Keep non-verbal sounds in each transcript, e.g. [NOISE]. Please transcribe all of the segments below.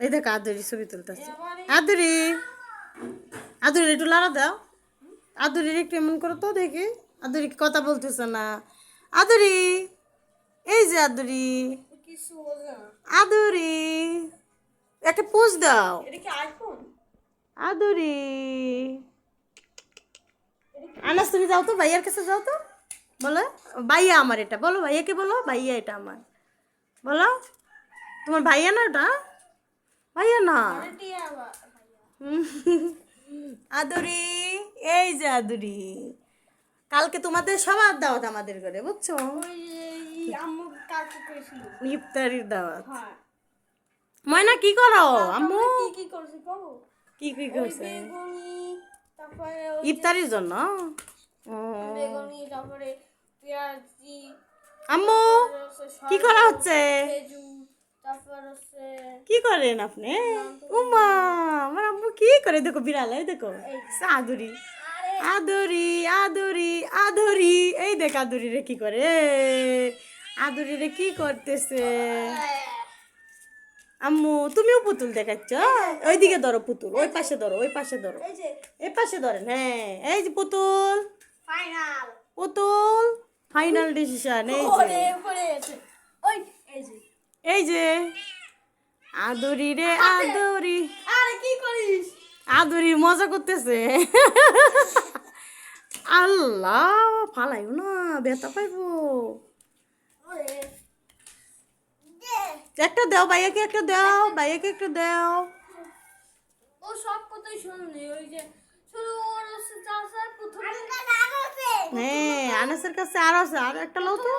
এই দেখ আদুরি ছবি তুলতেছে। আদুরি! আদুরি একটু লাড়া দাও। আদুরির একটু এমন করো তো দেখি। আদুরি কথা বলতেছে না? আদুরি! এই যে আদুরি। আদুরি! একটা পোজ দাও। আদুরি! আনাস তুমি যাও তো ভাইয়ার কাছে যাও তো। বলো ভাইয়া আমার এটা। বলো ভাইয়াকে বলো ভাইয়া এটা আমার। বলো। তোমার ভাইয়া না ওটা ভাইয়া না আদুরি, এই যে আদুরি। কালকে তোমাদের সবার দাওয়াত আমাদের ঘরে, বুঝছ? ইফতারির দাওয়াত। ময়না, কি করো? আম্মু? কি কি কি করছে? ইফতারির জন্য? আম্মু, কি করা হচ্ছে? কি করেন আপনি? উমা আমার আম্মু কি করে? দেখো বিড়াল এই দেখো আদুরি। আদুরি আদুরি আদুরি। এই দেখ আদুরি রে কি করে? আদুরি রে কি করতেছে? আম্মু তুমিও পুতুল দেখাচ্ছ? ওইদিকে ধরো পুতুল ওই পাশে ধরো ওই পাশে ধরো। এই পাশে ধরেন হ্যাঁ। এই যে পুতুল। ফাইনাল। পুতুল ফাইনাল ডিসিশন এই যে ওরে পড়ে গেছে ওই এই যে এই যে। আদুরি রে আদুরি। আরে কি করিস? আদুরি মজা করতেছে। আল্লাহ ফালাইও না ব্যথা পাইবো। একটা দাও ভাইয়াকে একটা দাও ভাইয়াকে একটা দাও। ও সব কথাই শুনুনি ওই যে হ্যাঁ আনাসের কাছে আর আছে আর একটা লো তো।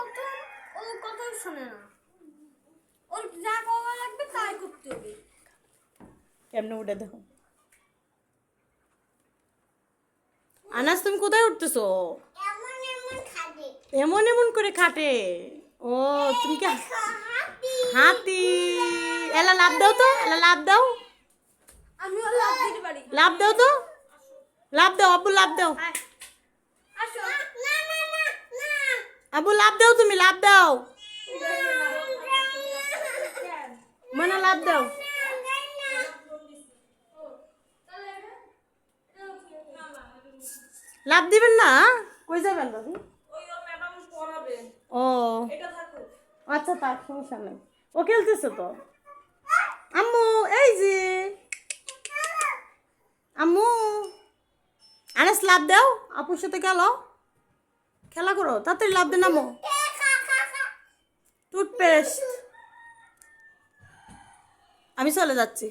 ও কথাই শোনে না। ওর যা করা লাগবে তাই করতে হবে। কেমনে উঠে দেখো। আনাস তুমি কোথায় উঠতেছো? এমন এমন করে খাটে। ও তুমি কি হাতি। এলা লাভ দাও তো এলা লাভ দাও। আমি ওর লাভ দিতে পারি। লাভ দাও তো। লাভ দাও আব্বু লাভ দাও। আব্বু লাভ দাও তুমি লাভ দাও। লাভ দাও। লাভ দিবেন না? কই যাবেন দাদু ও। আচ্ছা তার সমস্যা নেই। ও খেলতেছে তো। আম্মু এই যে। আম্মু। আনাস লাভ দাও। আপুর সাথে গেল খেলা করো তাড়াতাড়ি লাভ দেন আম্মু। [LAUGHS] টুথপেস্ট। আমি চলে যাচ্ছি।